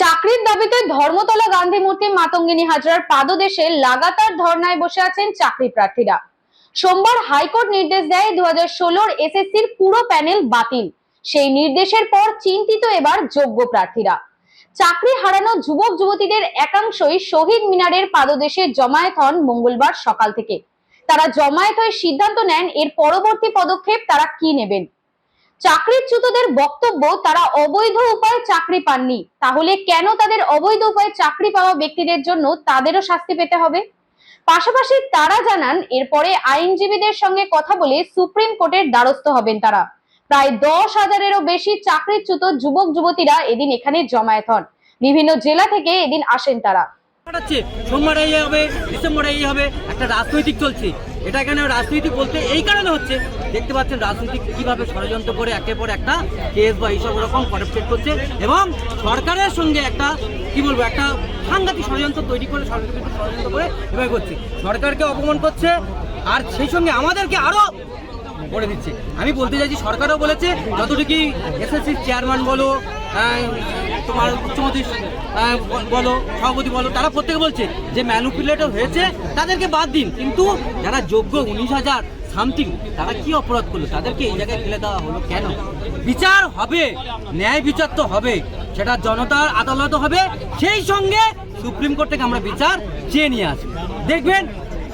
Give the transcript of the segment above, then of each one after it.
চাকরির দাবিতে ধর্মতলা গান্ধী মূর্তি মাতঙ্গিনী হাজরার পাদদেশে লাগাতার ধর্নায় বসে আছেন চাকরি প্রার্থীরা। সোমবার হাইকোর্ট নির্দেশ দেয় দু হাজার ষোলোর এসএসসির পুরো প্যানেল বাতিল। সেই নির্দেশের পর চিন্তিত এবার যোগ্য প্রার্থীরা। চাকরি হারানো যুবক যুবতীদের একাংশই শহীদ মিনারের পাদদেশে জমায়েত হন মঙ্গলবার সকাল থেকে। তারা জমায়েত হয়ে সিদ্ধান্ত নেন এর পরবর্তী পদক্ষেপ তারা কি নেবেন। চাকরিচ্যুতদের বক্তব্য, তারা অবৈধ উপায়ে চাকরি পাননি। তাহলে কেন তাদের অবৈধ উপায়ে চাকরি পাওয়া ব্যক্তিদের জন্য তাদেরও শাস্তি পেতে হবে? পাশাপাশি তারা জানান, এরপরে আইনজীবীদের সঙ্গে কথা বলে সুপ্রিম কোর্টের দ্বারস্থ হবেন তারা। প্রায় দশ হাজারেরও বেশি চাকরিচ্যুত যুবক যুবতীরা এদিন এখানে জমায়েত হন। বিভিন্ন জেলা থেকে এদিন আসেন তারা। কাটাচ্ছে সোমবারে এই হবে, ডিসেম্বরে এই হবে, একটা রাজনৈতিক চলছে। এটা এখানে রাজনীতি বলতে এই কারণে হচ্ছে, দেখতে পাচ্ছেন রাজনীতি কীভাবে ষড়যন্ত্র করে একের পর একটা কেস বা এইসব রকম করাপ্টেড করছে এবং সরকারের সঙ্গে একটা, কি বলব, একটা সাংঘাতিক ষড়যন্ত্র তৈরি করে সরকারকে ষড়যন্ত্র করে এভাবে করছে। সরকারকে অপমান করছে, আর সেই সঙ্গে আমাদেরকে আরও করে দিচ্ছে। আমি বলতে চাইছি, সরকারও বলেছে যতটুকু এসএসসি চেয়ারম্যান বলো তোমার উচ্চমন্ত্রী আহ, বলো সভাপতি বলো তারা প্রত্যেকে বলছে যে ম্যানুপুলেটর হয়েছে তাদেরকে বাদ দিন। কিন্তু যারা যোগ্য উনিশ হাজার সামথিং তারা কি অপরাধ করল? তাদেরকে এই জায়গায় ফেলে দেওয়া হলো কেন? বিচার হবে ন্যায় বিচার তো হবে সেটা জনতার আদালত হবে সেই সঙ্গে সুপ্রিম কোর্ট থেকে আমরা বিচার চেয়ে নিয়ে আসব। দেখবেন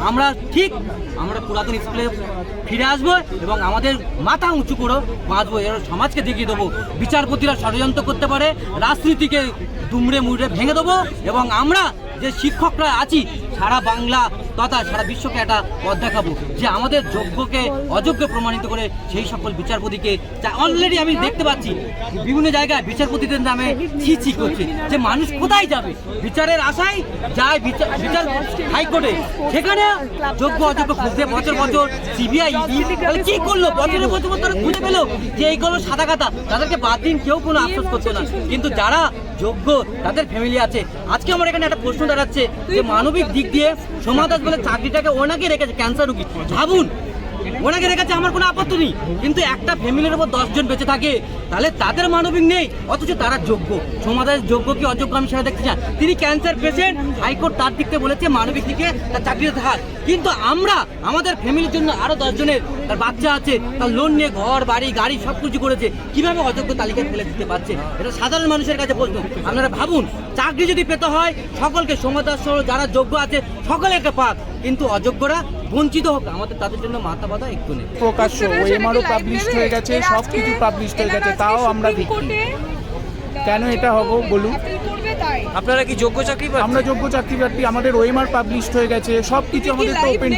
আমরা ঠিক আমরা পুরাতন স্কুলে ফিরে আসব এবং আমাদের মাথা উঁচু করে বাঁচবো এর সমাজকে দেখিয়ে দেবো। বিচারপতিরা ষড়যন্ত্র করতে পারে, রাজনীতিকে দুমড়ে মুড়ে ভেঙে দেবো এবং আমরা যে শিক্ষকরা আছি, সারা বাংলা তথা সারা বিশ্বকে একটা পথ দেখাবো যে আমাদের যোগ্যকে অযোগ্য প্রমাণিত করে সেই সকল বিচারপতিকে অলরেডি আমি দেখতে পাচ্ছি, বিভিন্ন জায়গায় বিচারপতিদের নামে ছি ছি করছে যে মানুষ কোথায় যাবে? বিচারের আশায় যায় বিচার হাইকোর্টে। সেখানে যোগ্য অযোগ্য খুঁজতে বছর বছর সিবিআই তাহলে কি করল? বছরের বছর বছর খুঁজে পেল যে এইগুলো সাদা কাটা তাদেরকে বাদ দিন, কেউ কোনো আফসোস করছে না। কিন্তু যারা যোগ্য, তাদের ফ্যামিলি আছে। আজকে আমার এখানে একটা প্রশ্ন দাঁড়াচ্ছে যে মানবিক দিক দিয়ে সোমা দাস বলে চাকরিটাকে ওনাকে রেখেছে ক্যান্সার রুগী। ভাবুন ওনাকে রেখেছে আমার কোনো আপত্তি নেই। কিন্তু একটা ফ্যামিলির উপর দশজন বেঁচে থাকে, তাহলে তাদের মানবিক নেই, অথচ তারা যোগ্য। সমাজের যোগ্য কি অযোগ্য আমি সেটা দেখতে চাই তিনি ক্যান্সার পেশেন্ট হাইকোর্ট তার দিক থেকে বলেছে, মানবিক দিকে তার চাকরিতে থাক কিন্তু আমরা, আমাদের ফ্যামিলির জন্য আরও দশজনের তার বাচ্চা আছে, তার লোন নিয়ে ঘর, বাড়ি, গাড়ি সব কিছু করেছে, কীভাবে অযোগ্য তালিকায় ফেলে দিতে পারছে? এটা সাধারণ মানুষের কাছে প্রশ্ন। আপনারা ভাবুন, চাকরি যদি পেতে হয়, সকলকে সমাদাস যারা যোগ্য আছে সকলে একটা পাক। কিন্তু অযোগ্যরা বঞ্চিত হোক আমাদের তাদের জন্য মাথা বাঁধা একটু নেই। প্রকাশ্য ওএমআরও পাবলিশ হয়ে গেছে সব কিছু পাবলিশ হয়ে গেছে তাও আমরা দেখি। কেন এটা হব বলুন? আপনারা কি যোগ্য চাকরি আমরা যোগ্য চাকরি প্রার্থী আমাদের ওএমআর পাবলিশ হয়ে গেছে সব কিছু আমাদের তো ওপেন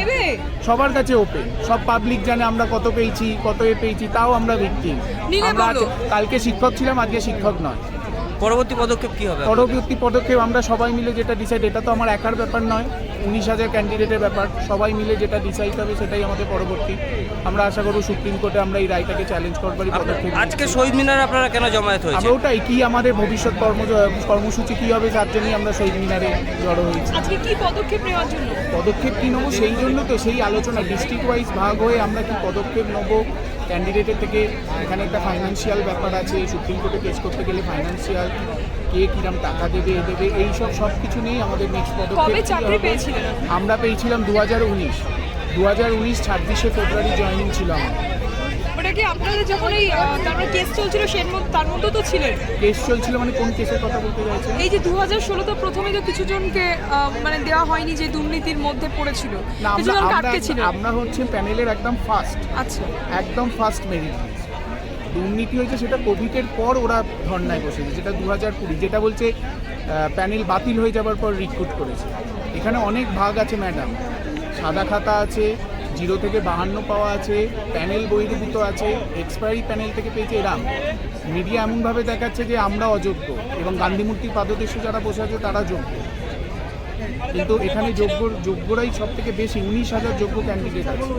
সবার কাছে ওপেন সব পাবলিক জানে আমরা কত পেয়েছি কত এ পেয়েছি তাও আমরা ভিত্তি আমরা কালকে শিক্ষক ছিলাম আজকে শিক্ষক নয়। পরবর্তী পদক্ষেপ কি হবে পরবর্তী পদক্ষেপ আমরা সবাই মিলে যেটা ডিসাইড এটা তো আমার একার ব্যাপার নয়। উনিশ হাজার ক্যান্ডিডেটের ব্যাপার সবাই মিলে যেটা ডিসাইড হবে সেটাই আমাদের পরবর্তী। আমরা আশা করব সুপ্রিম কোর্টে আমরা এই রায়টাকে চ্যালেঞ্জ করবারই পদক্ষেপ আজকে শহীদ মিনারে আপনারা কেন জমায়েত হয়েছে আমরা ওটাই কি আমাদের ভবিষ্যৎ কর্ম কর্মসূচি কি হবে তার জন্যই আমরা শহীদ মিনারে জড়ো হয়েছি। আজকে কি পদক্ষেপ নেওয়ার জন্য? পদক্ষেপ কি নেব সেই জন্য তো সেই আলোচনা ডিস্ট্রিক্ট ওয়াইজ ভাগ হয়ে আমরা কি পদক্ষেপ নেব? ক্যান্ডিডেটের থেকে এখানে একটা ফাইন্যান্সিয়াল ব্যাপার আছে সুপ্রিম কোর্টে কেস করতে গেলে ফাইন্যান্সিয়াল কে কিরম টাকা দেবে এ দেবে এই সব কিছু নিয়েই আমাদের নেক্সট পদক্ষেপ কবে চাকরি। পেয়েছিলেন? আমরা পেয়েছিলাম দু হাজার উনিশ। দু হাজার উনিশ ছাব্বিশে ফেব্রুয়ারি জয়েনিং ছিল আমার। ওটা কি আপনাদের যখন এই আহ, তারপরে কেস চলছিল সের মধ্যে তার মধ্যে তো ছিলেন? কেস চলছিল মানে কোন কেসের কথা বলতে চাইছেন? এই যে দু হাজার ষোলোতে প্রথমে তো কিছু জনকে আহ, মানে দেওয়া হয়নি যে দুর্নীতির মধ্যে পড়েছিল। না কিছু আমরা জন আমরা ছিল? আমরা হচ্ছে প্যানেলের একদম ফার্স্ট আচ্ছা। একদম ফার্স্ট মেরিট দুর্নীতি হয়েছে সেটা কোভিডের পর ওরা ধর্নায় বসেছে, যেটা দু হাজার কুড়ি, যেটা বলছে প্যানেল বাতিল হয়ে যাওয়ার পর রিক্রুট করেছে। এখানে অনেক ভাগ আছে ম্যাডাম সাদা খাতা আছে, জিরো থেকে বাহান্ন পাওয়া আছে, প্যানেল বহির্ভূত আছে এক্সপায়ারি প্যানেল থেকে পেয়েছে এরাম। মিডিয়া এমনভাবে দেখাচ্ছে যে আমরা অযোগ্য, এবং গান্ধীমূর্তির পাদদেশে যারা বসে আছে তারা যোগ্য। কিন্তু এখানে যোগ্য, যোগ্যরাই সব থেকে বেশি, উনিশ হাজার যোগ্য ক্যান্ডিডেট আছে।